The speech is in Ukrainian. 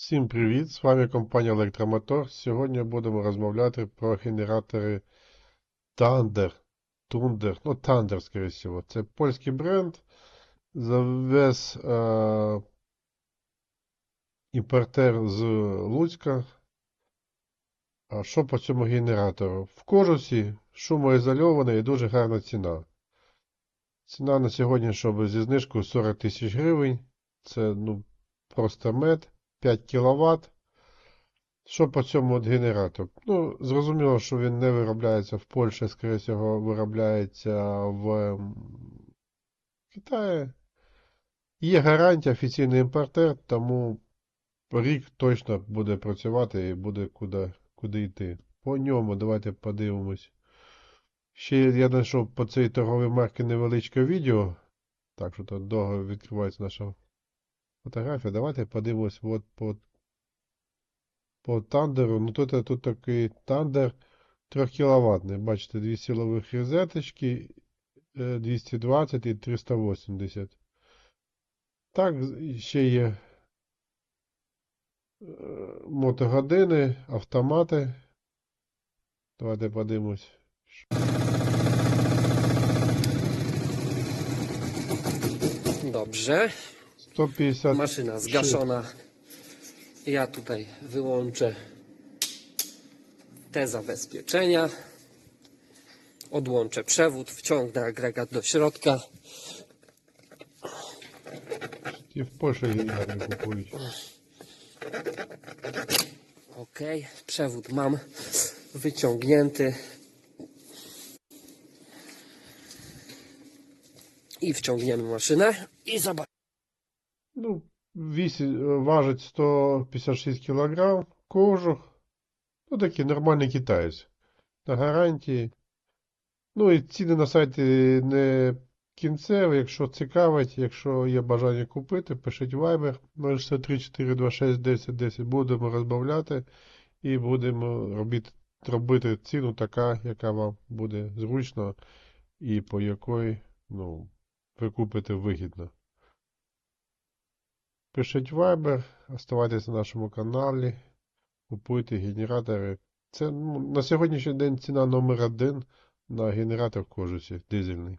Всім привіт! З вами компанія Електромотор. Сьогодні будемо розмовляти про генератори Thunder. Thunder, ну Thunder, скоріше всього. Це польський бренд. Завез е, імпортер з Луцька. А що по цьому генератору? В кожусі шумоізольований і дуже гарна ціна. Ціна на сьогодні, щоб зі знижкою 40 тисяч гривень. Це ну, просто мед. 5 кВт. Що по цьому от генератору? Ну, зрозуміло, що він не виробляється в Польщі, скоріше всього, виробляється в Китаї. Є гарантія, офіційний імпортер, тому рік точно буде працювати і буде куди, куди йти. По ньому давайте подивимось. Ще я знайшов по цій торговій марці невеличке відео. Так що тут довго відкривається наша фотографія. Давайте подивимось от по, по тандеру. Ну тут, тут такий тандер 3 кВт. Бачите, дві силових розеточки, е, 220 і 380. Так, ще є е, мотогодини, автомати. Давайте подивимось. Dobrze, 150. Maszyna zgaszona. Ja tutaj wyłączę te zabezpieczenia. Odłączę przewód, wciągnę agregat do środka. Ty w Porsche kupujesz. Ok, przewód mam wyciągnięty. I wciągniemy maszynę i zobaczymy. Ну, вісі, важить 156 кг, кожух. Ну, такий нормальний китаєць. На гарантії. Ну і ціни на сайті не кінцеві. Якщо цікавить, якщо є бажання купити, пишіть Viber 063 426 10 10. Будемо розбавляти і будемо робити, робити ціну така, яка вам буде зручно і по якої ну, ви купите вигідно. Пишіть Viber, оставайтесь на нашому каналі, купуйте генератори. Це ну, на сьогоднішній день ціна номер один на генератор в кожусі дизельний.